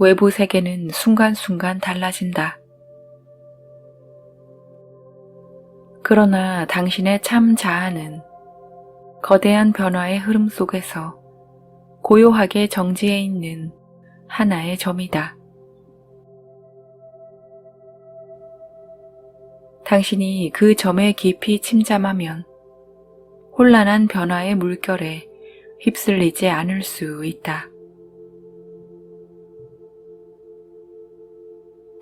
외부 세계는 순간순간 달라진다. 그러나 당신의 참 자아는 거대한 변화의 흐름 속에서 고요하게 정지해 있는 하나의 점이다. 당신이 그 점에 깊이 침잠하면 혼란한 변화의 물결에 휩쓸리지 않을 수 있다.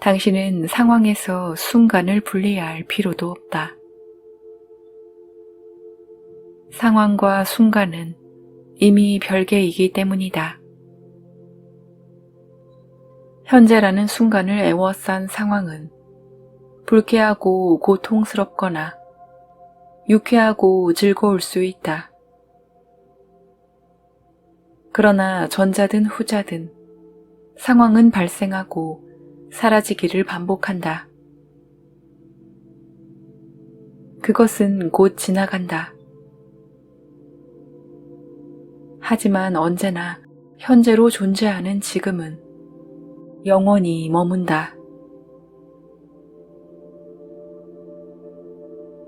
당신은 상황에서 순간을 분리할 필요도 없다. 상황과 순간은 이미 별개이기 때문이다. 현재라는 순간을 애워싼 상황은 불쾌하고 고통스럽거나 유쾌하고 즐거울 수 있다. 그러나 전자든 후자든 상황은 발생하고 사라지기를 반복한다. 그것은 곧 지나간다. 하지만 언제나 현재로 존재하는 지금은 영원히 머문다.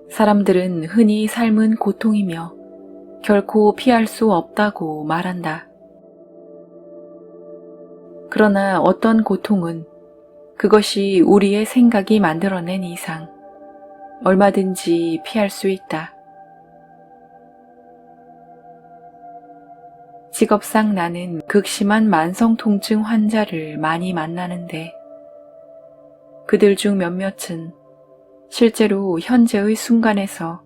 사람들은 흔히 삶은 고통이며 결코 피할 수 없다고 말한다. 그러나 어떤 고통은 그것이 우리의 생각이 만들어낸 이상 얼마든지 피할 수 있다. 직업상 나는 극심한 만성 통증 환자를 많이 만나는데 그들 중 몇몇은 실제로 현재의 순간에서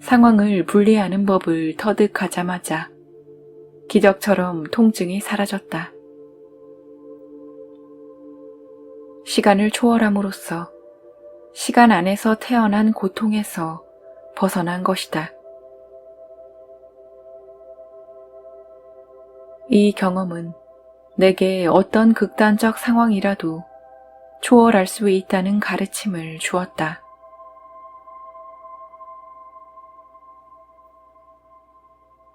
상황을 분리하는 법을 터득하자마자 기적처럼 통증이 사라졌다. 시간을 초월함으로써 시간 안에서 태어난 고통에서 벗어난 것이다. 이 경험은 내게 어떤 극단적 상황이라도 초월할 수 있다는 가르침을 주었다.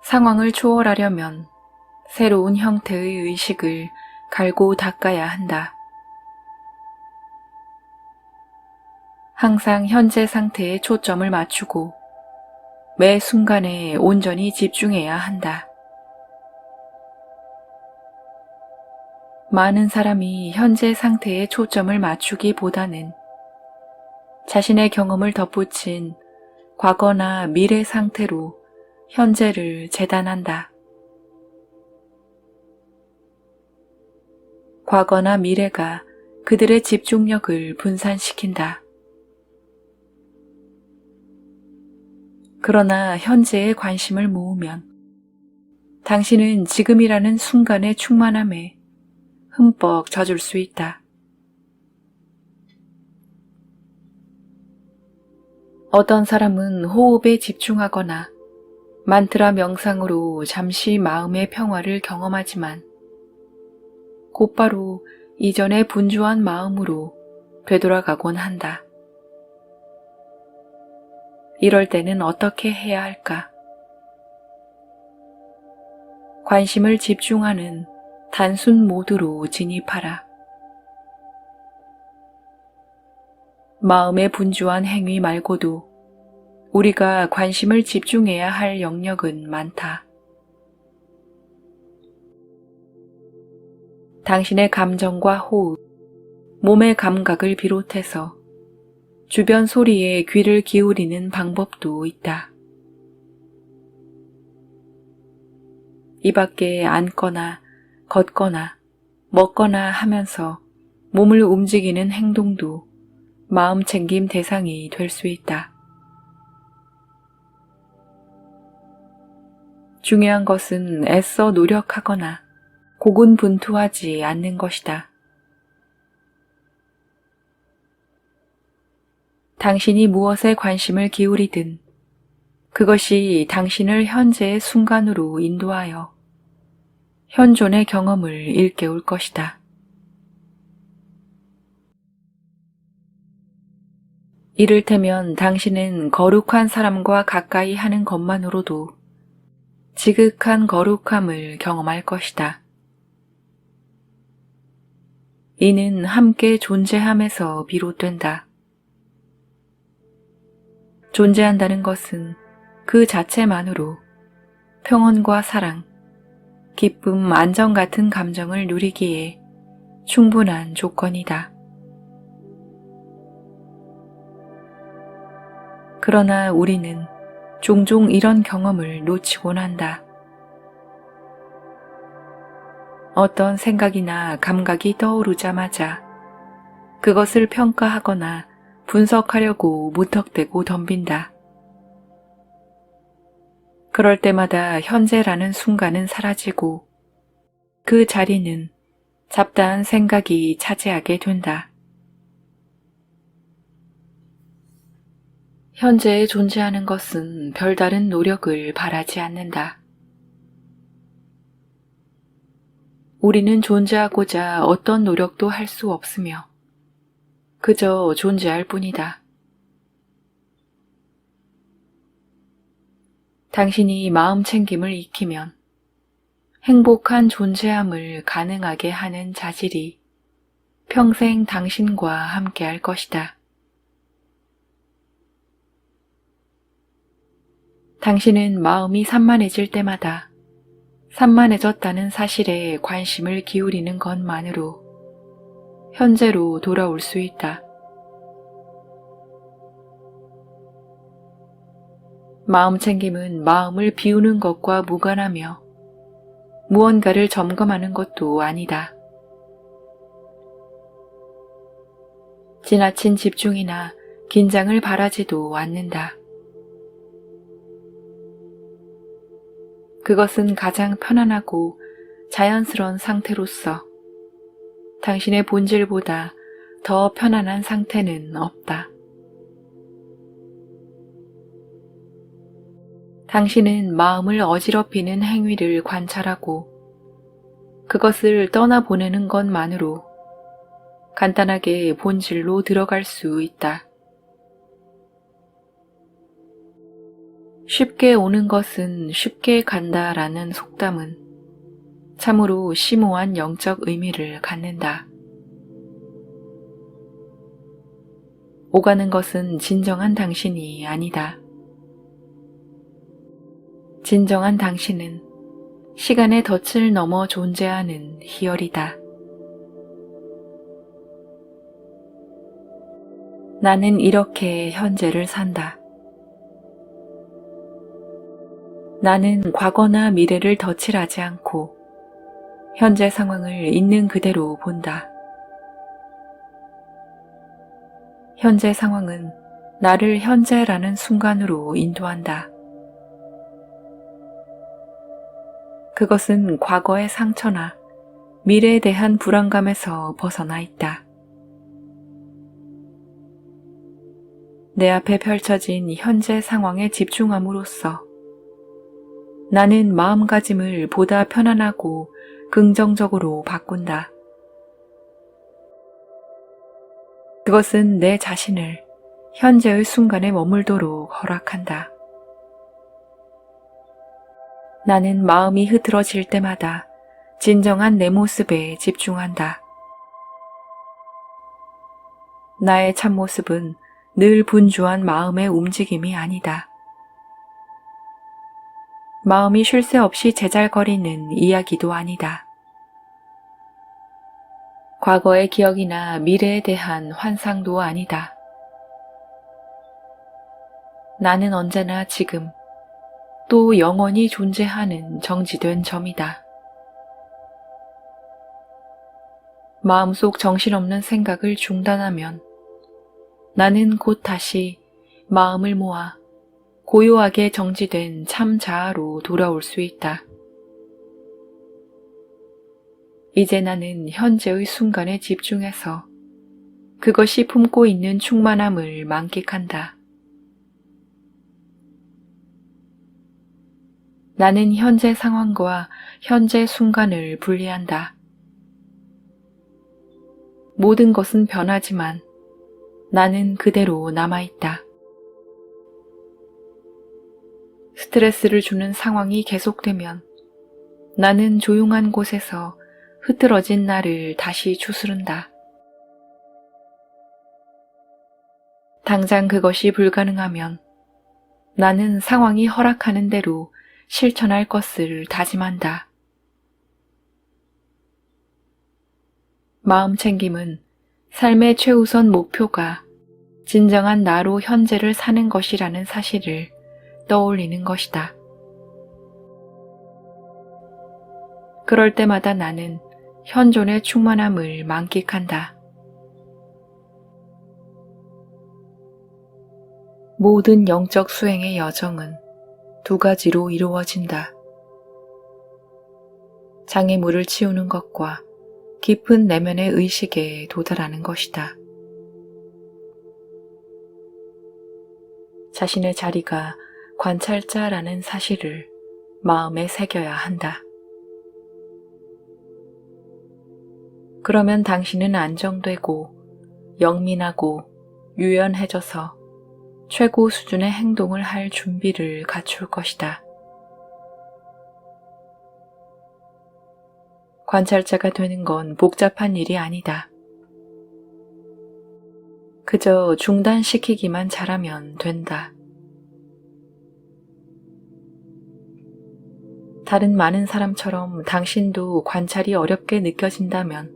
상황을 초월하려면 새로운 형태의 의식을 갈고 닦아야 한다. 항상 현재 상태에 초점을 맞추고 매 순간에 온전히 집중해야 한다. 많은 사람이 현재 상태에 초점을 맞추기보다는 자신의 경험을 덧붙인 과거나 미래 상태로 현재를 재단한다. 과거나 미래가 그들의 집중력을 분산시킨다. 그러나 현재에 관심을 모으면 당신은 지금이라는 순간의 충만함에 흠뻑 젖을 수 있다. 어떤 사람은 호흡에 집중하거나 만트라 명상으로 잠시 마음의 평화를 경험하지만 곧바로 이전의 분주한 마음으로 되돌아가곤 한다. 이럴 때는 어떻게 해야 할까? 관심을 집중하는 단순 모드로 진입하라. 마음의 분주한 행위 말고도 우리가 관심을 집중해야 할 영역은 많다. 당신의 감정과 호흡, 몸의 감각을 비롯해서 주변 소리에 귀를 기울이는 방법도 있다. 이 밖에 앉거나 걷거나 먹거나 하면서 몸을 움직이는 행동도 마음 챙김 대상이 될 수 있다. 중요한 것은 애써 노력하거나 고군분투하지 않는 것이다. 당신이 무엇에 관심을 기울이든 그것이 당신을 현재의 순간으로 인도하여 현존의 경험을 일깨울 것이다. 이를테면 당신은 거룩한 사람과 가까이 하는 것만으로도 지극한 거룩함을 경험할 것이다. 이는 함께 존재함에서 비롯된다. 존재한다는 것은 그 자체만으로 평온과 사랑, 기쁨, 안정 같은 감정을 누리기에 충분한 조건이다. 그러나 우리는 종종 이런 경험을 놓치곤 한다. 어떤 생각이나 감각이 떠오르자마자 그것을 평가하거나 분석하려고 무턱대고 덤빈다. 그럴 때마다 현재라는 순간은 사라지고 그 자리는 잡다한 생각이 차지하게 된다. 현재에 존재하는 것은 별다른 노력을 바라지 않는다. 우리는 존재하고자 어떤 노력도 할 수 없으며 그저 존재할 뿐이다. 당신이 마음 챙김을 익히면 행복한 존재함을 가능하게 하는 자질이 평생 당신과 함께 할 것이다. 당신은 마음이 산만해질 때마다 산만해졌다는 사실에 관심을 기울이는 것만으로 현재로 돌아올 수 있다. 마음 챙김은 마음을 비우는 것과 무관하며 무언가를 점검하는 것도 아니다. 지나친 집중이나 긴장을 바라지도 않는다. 그것은 가장 편안하고 자연스러운 상태로서 당신의 본질보다 더 편안한 상태는 없다. 당신은 마음을 어지럽히는 행위를 관찰하고 그것을 떠나보내는 것만으로 간단하게 본질로 들어갈 수 있다. 쉽게 오는 것은 쉽게 간다라는 속담은 참으로 심오한 영적 의미를 갖는다. 오가는 것은 진정한 당신이 아니다. 진정한 당신은 시간의 덫을 넘어 존재하는 희열이다. 나는 이렇게 현재를 산다. 나는 과거나 미래를 덧칠하지 않고 현재 상황을 있는 그대로 본다. 현재 상황은 나를 현재라는 순간으로 인도한다. 그것은 과거의 상처나 미래에 대한 불안감에서 벗어나 있다. 내 앞에 펼쳐진 현재 상황에 집중함으로써 나는 마음가짐을 보다 편안하고 긍정적으로 바꾼다. 그것은 내 자신을 현재의 순간에 머물도록 허락한다. 나는 마음이 흐트러질 때마다 진정한 내 모습에 집중한다. 나의 참모습은 늘 분주한 마음의 움직임이 아니다. 마음이 쉴 새 없이 제잘거리는 이야기도 아니다. 과거의 기억이나 미래에 대한 환상도 아니다. 나는 언제나 지금 또 영원히 존재하는 정지된 점이다. 마음속 정신없는 생각을 중단하면 나는 곧 다시 마음을 모아 고요하게 정지된 참 자아로 돌아올 수 있다. 이제 나는 현재의 순간에 집중해서 그것이 품고 있는 충만함을 만끽한다. 나는 현재 상황과 현재 순간을 분리한다. 모든 것은 변하지만 나는 그대로 남아있다. 스트레스를 주는 상황이 계속되면 나는 조용한 곳에서 흐트러진 나를 다시 추스른다. 당장 그것이 불가능하면 나는 상황이 허락하는 대로 실천할 것을 다짐한다. 마음 챙김은 삶의 최우선 목표가 진정한 나로 현재를 사는 것이라는 사실을 떠올리는 것이다. 그럴 때마다 나는 현존의 충만함을 만끽한다. 모든 영적 수행의 여정은 두 가지로 이루어진다. 장애물을 치우는 것과 깊은 내면의 의식에 도달하는 것이다. 자신의 자리가 관찰자라는 사실을 마음에 새겨야 한다. 그러면 당신은 안정되고 영민하고 유연해져서 최고 수준의 행동을 할 준비를 갖출 것이다. 관찰자가 되는 건 복잡한 일이 아니다. 그저 중단시키기만 잘하면 된다. 다른 많은 사람처럼 당신도 관찰이 어렵게 느껴진다면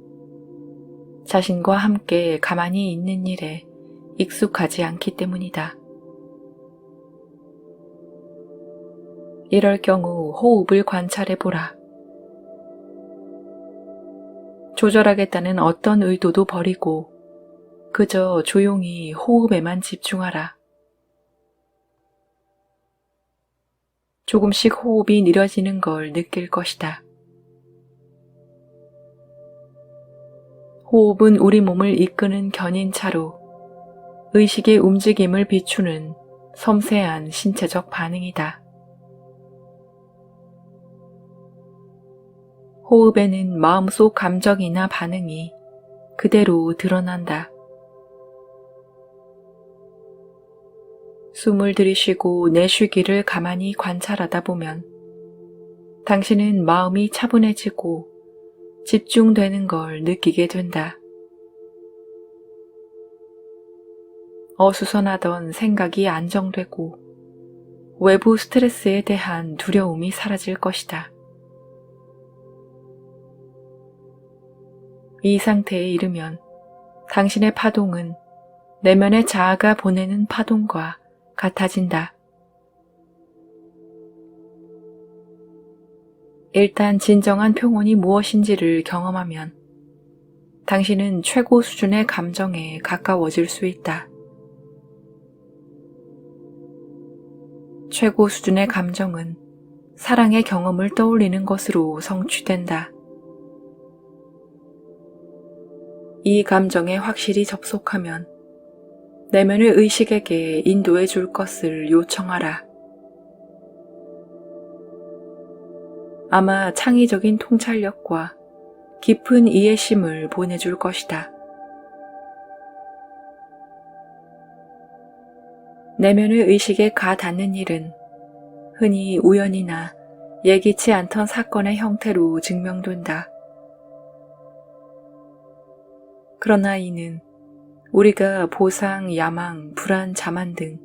자신과 함께 가만히 있는 일에 익숙하지 않기 때문이다. 이럴 경우 호흡을 관찰해 보라. 조절하겠다는 어떤 의도도 버리고 그저 조용히 호흡에만 집중하라. 조금씩 호흡이 느려지는 걸 느낄 것이다. 호흡은 우리 몸을 이끄는 견인차로 의식의 움직임을 비추는 섬세한 신체적 반응이다. 호흡에는 마음속 감정이나 반응이 그대로 드러난다. 숨을 들이쉬고 내쉬기를 가만히 관찰하다 보면 당신은 마음이 차분해지고 집중되는 걸 느끼게 된다. 어수선하던 생각이 안정되고 외부 스트레스에 대한 두려움이 사라질 것이다. 이 상태에 이르면 당신의 파동은 내면의 자아가 보내는 파동과 같아진다. 일단 진정한 평온이 무엇인지를 경험하면 당신은 최고 수준의 감정에 가까워질 수 있다. 최고 수준의 감정은 사랑의 경험을 떠올리는 것으로 성취된다. 이 감정에 확실히 접속하면 내면의 의식에게 인도해 줄 것을 요청하라. 아마 창의적인 통찰력과 깊은 이해심을 보내줄 것이다. 내면의 의식에 가 닿는 일은 흔히 우연이나 예기치 않던 사건의 형태로 증명된다. 그러나 이는 우리가 보상, 야망, 불안, 자만 등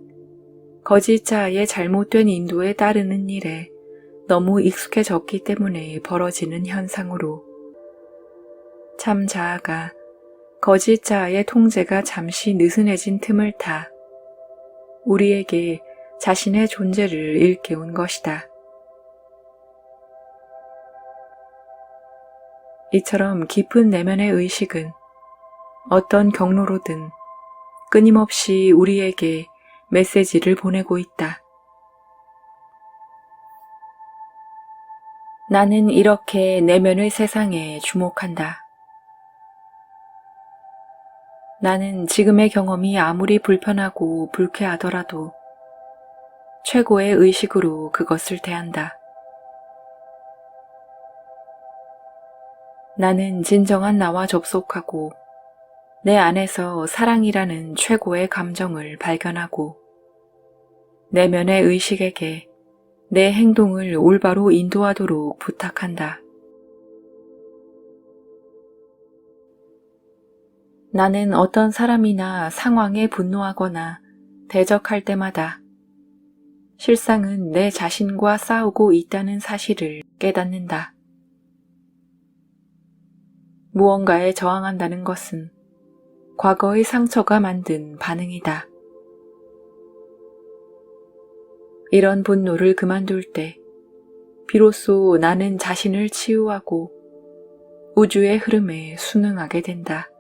거짓 자의 잘못된 인도에 따르는 일에 너무 익숙해졌기 때문에 벌어지는 현상으로 참 자아가 거짓자의 통제가 잠시 느슨해진 틈을 타 우리에게 자신의 존재를 일깨운 것이다. 이처럼 깊은 내면의 의식은 어떤 경로로든 끊임없이 우리에게 메시지를 보내고 있다. 나는 이렇게 내면의 세상에 주목한다. 나는 지금의 경험이 아무리 불편하고 불쾌하더라도 최고의 의식으로 그것을 대한다. 나는 진정한 나와 접속하고 내 안에서 사랑이라는 최고의 감정을 발견하고 내면의 의식에게 내 행동을 올바로 인도하도록 부탁한다. 나는 어떤 사람이나 상황에 분노하거나 대적할 때마다 실상은 내 자신과 싸우고 있다는 사실을 깨닫는다. 무언가에 저항한다는 것은 과거의 상처가 만든 반응이다. 이런 분노를 그만둘 때 비로소 나는 자신을 치유하고 우주의 흐름에 순응하게 된다.